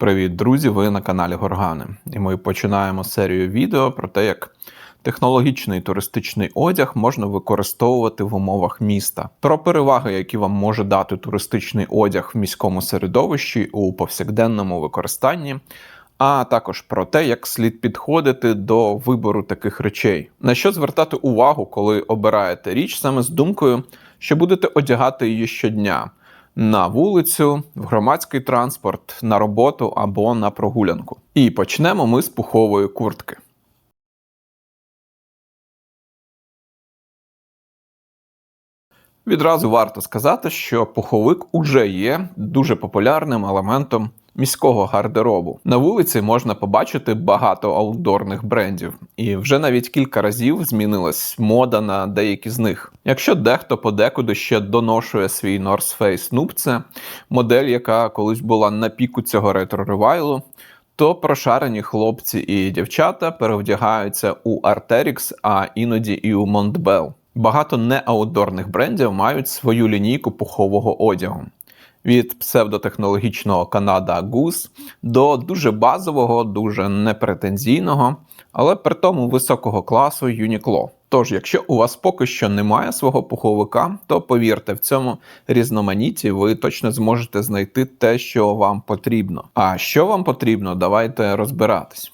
Привіт, друзі! Ви на каналі Горгани. І ми починаємо серію відео про те, як технологічний туристичний одяг можна використовувати в умовах міста, про переваги, які вам може дати туристичний одяг в міському середовищі у повсякденному використанні. А також про те, як слід підходити до вибору таких речей, на що звертати увагу, коли обираєте річ саме з думкою, що будете одягати її щодня на вулицю, в громадський транспорт, на роботу або на прогулянку. І почнемо ми з пухової куртки. Відразу варто сказати, що пуховик уже є дуже популярним елементом міського гардеробу. На вулиці можна побачити багато аутдорних брендів, і вже навіть кілька разів змінилась мода на деякі з них. Якщо дехто подекуди ще доношує свій North Face Noob, модель, яка колись була на піку цього ретро-ревайлу, то прошарені хлопці і дівчата перевдягаються у Arterix, а іноді і у Montbell. Багато неаутдорних брендів мають свою лінійку пухового одягу. Від псевдотехнологічного Канада Goose до дуже базового, дуже непретензійного, але при тому високого класу Uniqlo. Тож, якщо у вас поки що немає свого пуховика, то повірте, в цьому різноманітті ви точно зможете знайти те, що вам потрібно. А що вам потрібно, давайте розбиратись.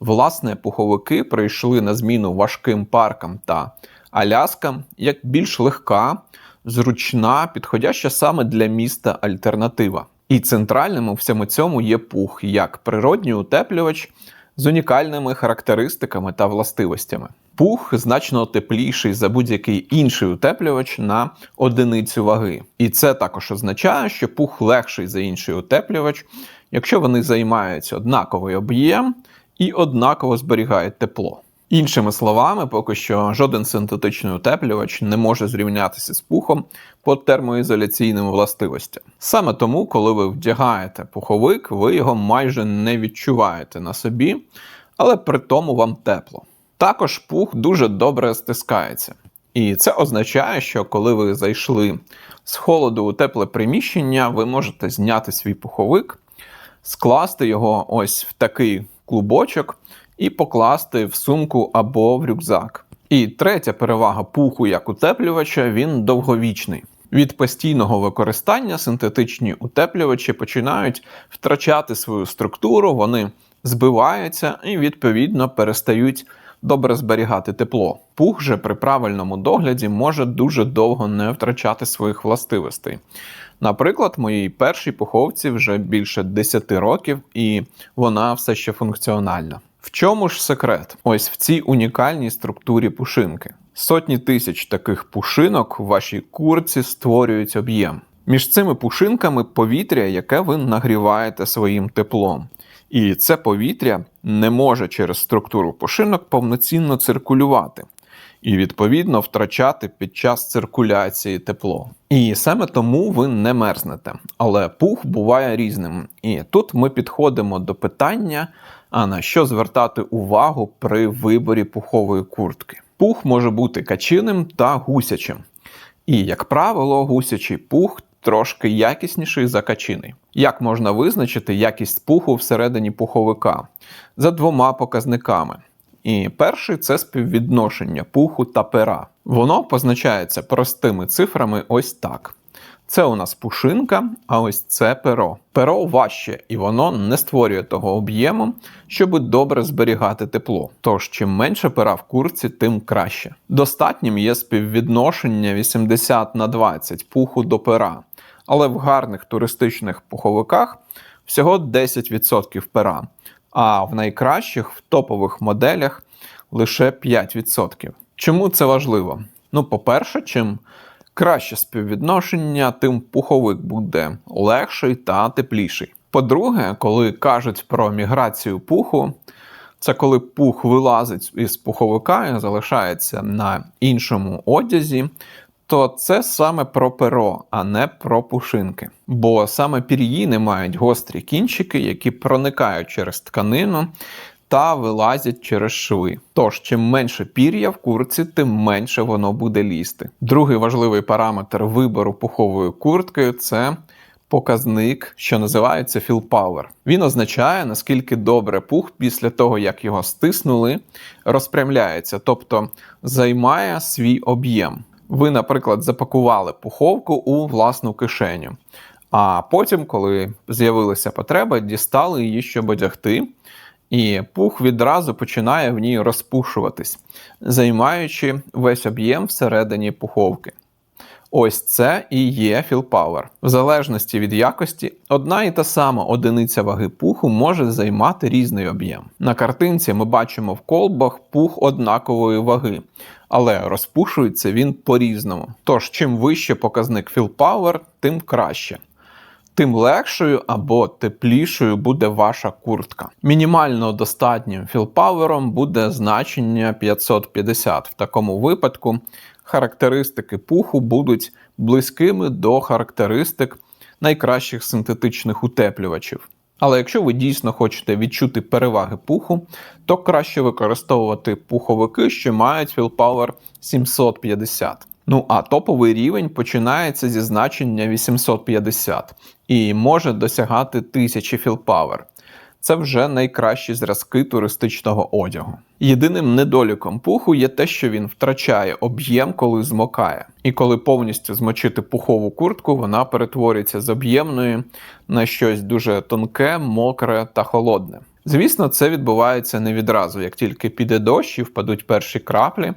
Власне, пуховики прийшли на зміну важким паркам та аляскам як більш легка, зручна, підходяща саме для міста альтернатива. І центральним у всьому цьому є пух як природній утеплювач з унікальними характеристиками та властивостями. Пух значно тепліший за будь-який інший утеплювач на одиницю ваги. І це також означає, що пух легший за інший утеплювач, якщо вони займають однаковий об'єм і однаково зберігають тепло. Іншими словами, поки що жоден синтетичний утеплювач не може зрівнятися з пухом по термоізоляційним властивостям. Саме тому, коли ви вдягаєте пуховик, ви його майже не відчуваєте на собі, але при тому вам тепло. Також пух дуже добре стискається. І це означає, що коли ви зайшли з холоду у тепле приміщення, ви можете зняти свій пуховик, скласти його ось в такий клубочок і покласти в сумку або в рюкзак. І третя перевага пуху як утеплювача він довговічний. Від постійного використання синтетичні утеплювачі починають втрачати свою структуру, вони збиваються і, відповідно, перестають добре зберігати тепло. Пух же при правильному догляді може дуже довго не втрачати своїх властивостей. Наприклад, моїй першій пуховці вже більше 10 років, і вона все ще функціональна. В чому ж секрет? Ось в цій унікальній структурі пушинки. Сотні тисяч таких пушинок в вашій курці створюють об'єм. Між цими пушинками повітря, яке ви нагріваєте своїм теплом. І це повітря не може через структуру пушинок повноцінно циркулювати і, відповідно, втрачати під час циркуляції тепло. І саме тому ви не мерзнете. Але пух буває різним. І тут ми підходимо до питання, а на що звертати увагу при виборі пухової куртки. Пух може бути качиним та гусячим. І, як правило, гусячий пух трошки якісніший за качиний. Як можна визначити якість пуху всередині пуховика? За двома показниками. І перший це співвідношення пуху та пера. Воно позначається простими цифрами ось так. Це у нас пушинка, а ось це перо. Перо важче, і воно не створює того об'єму, щоб добре зберігати тепло. Тож, чим менше пера в курці, тим краще. Достатнім є співвідношення 80 на 20 пуху до пера, але в гарних туристичних пуховиках всього 10% пера, а в найкращих в топових моделях лише 5%. Чому це важливо? Ну, по-перше, чим краще співвідношення, тим пуховик буде легший та тепліший. По-друге, коли кажуть про міграцію пуху, це коли пух вилазить із пуховика і залишається на іншому одязі, то це саме про перо, а не про пушинки. Бо саме пір'їни мають гострі кінчики, які проникають через тканину. Та вилазять через шви. Тож, чим менше пір'я в курці, тим менше воно буде лізти. Другий важливий параметр вибору пухової куртки це показник, що називається Fill Power. Він означає, наскільки добре пух після того, як його стиснули, розпрямляється, тобто займає свій об'єм. Ви, наприклад, запакували пуховку у власну кишеню. А потім, коли з'явилася потреба, дістали її, щоб одягти, і пух відразу починає в ній розпушуватись, займаючи весь об'єм всередині пуховки. Ось це і є Power. В залежності від якості, одна і та сама одиниця ваги пуху може займати різний об'єм. На картинці ми бачимо в колбах пух однакової ваги, але розпушується він по-різному. Тож, чим вище показник Power, тим краще тим легшою або теплішою буде ваша куртка. Мінімально достатнім філпавером буде значення 550. В такому випадку характеристики пуху будуть близькими до характеристик найкращих синтетичних утеплювачів. Але якщо ви дійсно хочете відчути переваги пуху, то краще використовувати пуховики, що мають філпауер 750. Ну а топовий рівень починається зі значення 850 і може досягати 1000 філпауер. Це вже найкращі зразки туристичного одягу. Єдиним недоліком пуху є те, що він втрачає об'єм, коли змокає. І коли повністю змочити пухову куртку, вона перетворюється з об'ємної на щось дуже тонке, мокре та холодне. Звісно, це відбувається не відразу, як тільки піде дощ і впадуть перші краплі.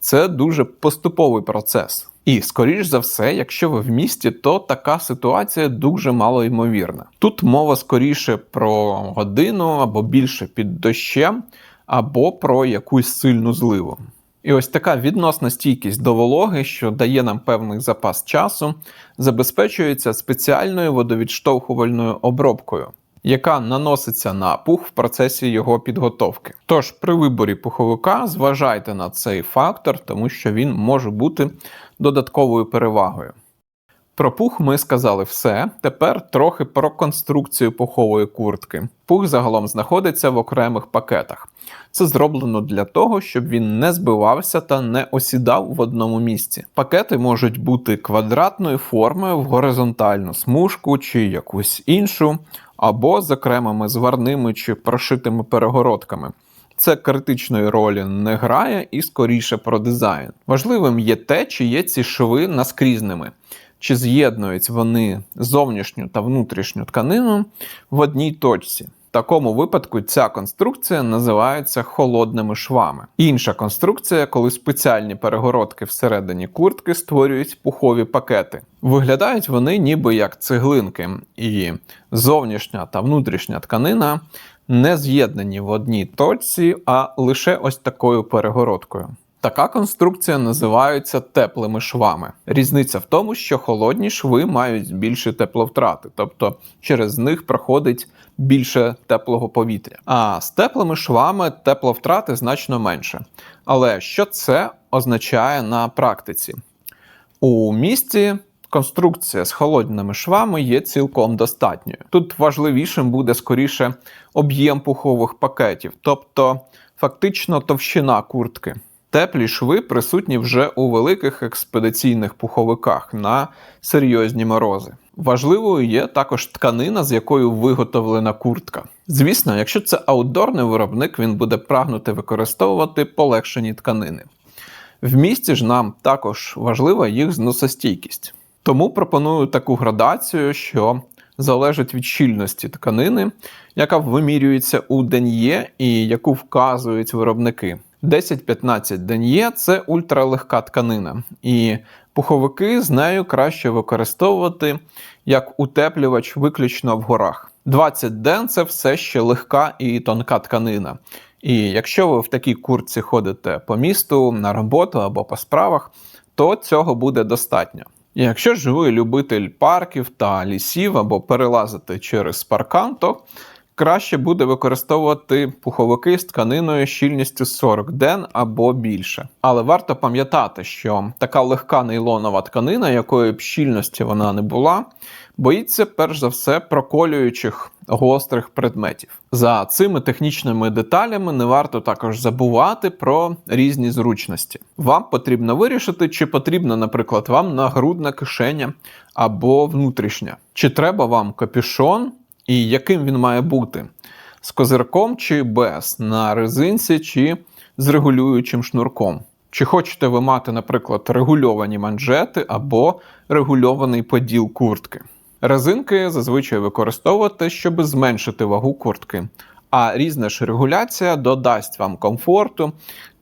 Це дуже поступовий процес. І, скоріш за все, якщо ви в місті, то така ситуація дуже мало ймовірна. Тут мова скоріше про годину або більше під дощем, або про якусь сильну зливу. І ось така відносна стійкість до вологи, що дає нам певний запас часу, забезпечується спеціальною водовідштовхувальною обробкою яка наноситься на пух в процесі його підготовки. Тож при виборі пуховика зважайте на цей фактор, тому що він може бути додатковою перевагою. Про пух ми сказали все. Тепер трохи про конструкцію пухової куртки. Пух загалом знаходиться в окремих пакетах. Це зроблено для того, щоб він не збивався та не осідав в одному місці. Пакети можуть бути квадратною формою в горизонтальну смужку чи якусь іншу, або з окремими зварними чи прошитими перегородками. Це критичної ролі не грає і скоріше про дизайн. Важливим є те, чи є ці шви наскрізними, чи з'єднують вони зовнішню та внутрішню тканину в одній точці. В такому випадку ця конструкція називається холодними швами. Інша конструкція, коли спеціальні перегородки всередині куртки створюють пухові пакети. Виглядають вони ніби як цеглинки, і зовнішня та внутрішня тканина не з'єднані в одній точці, а лише ось такою перегородкою. Така конструкція називається теплими швами. Різниця в тому, що холодні шви мають більше тепловтрати, тобто через них проходить більше теплого повітря. А з теплими швами тепловтрати значно менше. Але що це означає на практиці? У місті конструкція з холодними швами є цілком достатньою. Тут важливішим буде скоріше об'єм пухових пакетів, тобто фактично товщина куртки. Теплі шви присутні вже у великих експедиційних пуховиках на серйозні морози. Важливою є також тканина, з якою виготовлена куртка. Звісно, якщо це аутдорний виробник, він буде прагнути використовувати полегшені тканини. В місті ж нам також важлива їх зносостійкість. Тому пропоную таку градацію, що залежить від щільності тканини, яка вимірюється у ден'є і яку вказують виробники. 10-15 ден'є це ультралегка тканина, і пуховики з нею краще використовувати як утеплювач виключно в горах. 20 ден це все ще легка і тонка тканина. І якщо ви в такій куртці ходите по місту на роботу або по справах, то цього буде достатньо. І якщо ж ви любитель парків та лісів або перелазити через паркан, то краще буде використовувати пуховики з тканиною щільністю 40 ден або більше. Але варто пам'ятати, що така легка нейлонова тканина, якої б щільності вона не була, боїться перш за все проколюючих гострих предметів. За цими технічними деталями не варто також забувати про різні зручності. Вам потрібно вирішити, чи потрібна, наприклад, вам нагрудна кишеня або внутрішня, чи треба вам капюшон і яким він має бути з козирком чи без, на резинці чи з регулюючим шнурком. Чи хочете ви мати, наприклад, регульовані манжети або регульований поділ куртки? Резинки зазвичай використовувати, щоб зменшити вагу куртки, а різна ж регуляція додасть вам комфорту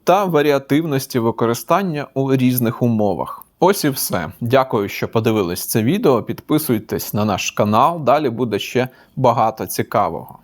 та варіативності використання у різних умовах. Ось і все. Дякую, що подивились це відео. Підписуйтесь на наш канал, далі буде ще багато цікавого.